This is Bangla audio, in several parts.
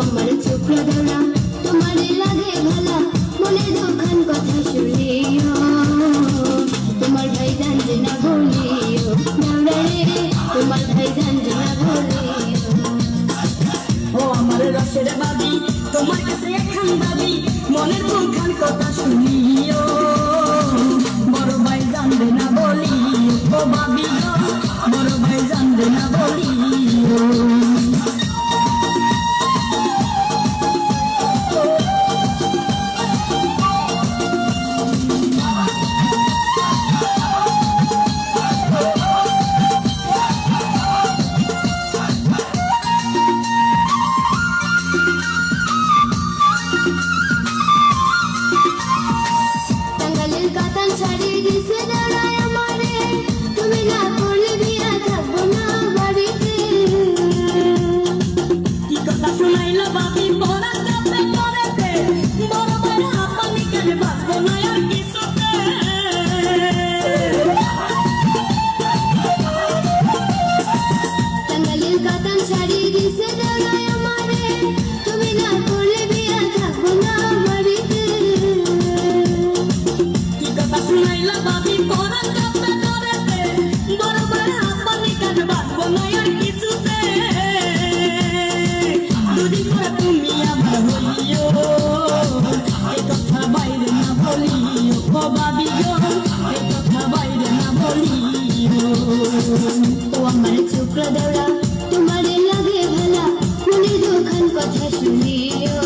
আমার চোখরা ধরা তোমার লাগে ভালা, মনে দোকান কথা শুনিও। তোমার ভাই জান যে না বলিও তোমার ভাই জান যে না মনের মুখান কথা ও আমার চোখরা দেওয়া, তোমারে লাগে ভালা, মনে দোকান কথা শুনিও।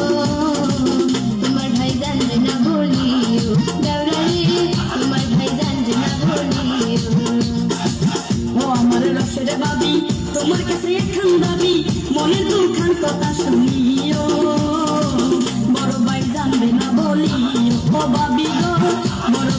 তোমার ভাই জানবে না বলিও, দেওরা রে, তোমার ভাই জানবে না বলিও। ও আমার রসের বাবি, তোমার কাছে একখান দাবি, মনে দুখান কথা শুনিও। বড় ভাই জানবে না বলিও বাবি গো, বড়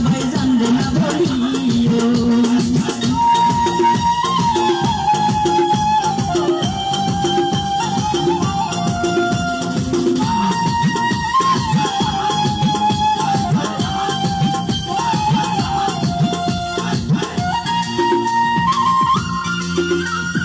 you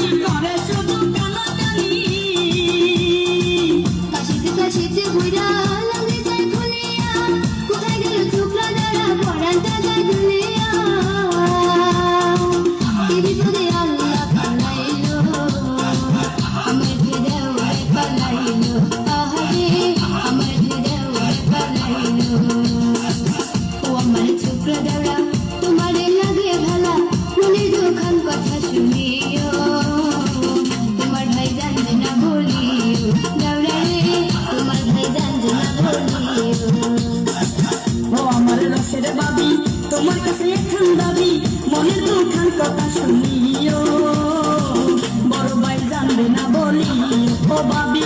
Babylon. তোমার কাছে একখান দাবি, মনের দুখান কথা শুনিও। বড় ভাই জানবে না বলি, ও বাবি